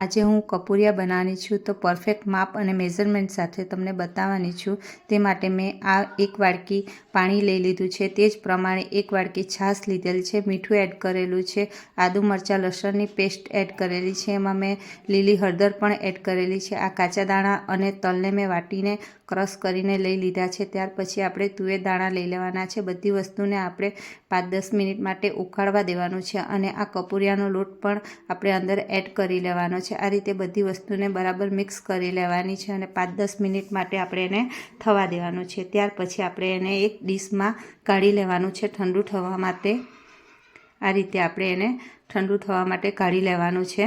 આજે હું કપૂરિયા બનાવવાની છું તો પરફેક્ટ માપ અને મેઝરમેન્ટ સાથે તમને બતાવવાની છું. તે માટે મેં આ એક વાડકી પાણી લઈ લીધું છે. તે જ પ્રમાણે એક વાડકી છાશ લીધેલ છે. મીઠું એડ કરેલું છે. આદુ મરચાં, લસણની પેસ્ટ એડ કરેલી છે. એમાં મેં લીલી હળદર પણ એડ કરેલી છે. આ કાચા દાણા અને તલને મેં વાટીને ક્રશ કરીને લઈ લીધા છે. ત્યાર પછી આપણે તુવેર દાણા લઈ લેવાના છે. બધી વસ્તુને આપણે પાંચ દસ મિનિટ માટે ઉકાળવા દેવાનું છે અને આ કપૂરિયાનો લોટ પણ આપણે અંદર એડ કરી લેવાનો છે. આ રીતે બધી વસ્તુને બરાબર મિક્સ કરી લેવાની છે અને પાંચ દસ મિનિટ માટે આપણે એને થવા દેવાનું છે. ત્યાર પછી આપણે એને એક ડીશમાં કાઢી લેવાનું છે ઠંડુ થવા માટે. આ રીતે આપણે એને ઠંડુ થવા માટે કાઢી લેવાનું છે.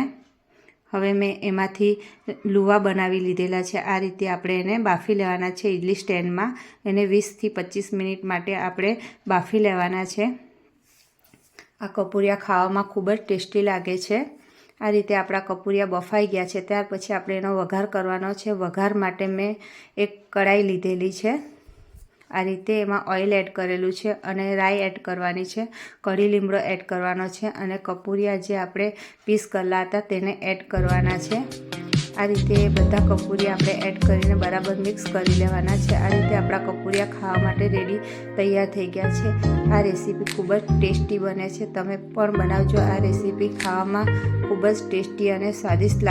હવે મેં એમાંથી લુવા બનાવી લીધેલા છે. આ રીતે આપણે એને બાફી લેવાના છે ઇડલી સ્ટેન્ડમાં. એને વીસથી પચીસ મિનિટ માટે આપણે બાફી લેવાના છે. આ કપૂરિયા ખાવામાં ખૂબ જ ટેસ્ટી લાગે છે. આ રીતે આપણા કપૂરિયા બફાઈ ગયા છે. ત્યાર પછી આપણે એનો વઘાર કરવાનો છે. વઘાર માટે મેં એક કડાઈ લીધેલી છે. આ રીતે એમાં ઓઇલ એડ કરેલું છે અને રાઈ એડ કરવાની છે. કઢી લીમડો એડ કરવાનો છે અને કપૂરિયા જે આપણે પીસ કરેલા હતા તેને એડ કરવાના છે. આ રીતે બધા કપૂરિયા આપણે એડ કરીને બરાબર મિક્સ કરી લેવાના છે. આ રીતે આપણા કપૂરિયા ખાવા માટે રેડી તૈયાર થઈ ગયા છે. આ રેસીપી ખૂબ જ ટેસ્ટી બને છે. તમે પણ બનાવજો. આ રેસીપી ખાવામાં ખૂબ જ ટેસ્ટી અને સ્વાદિષ્ટ લાગે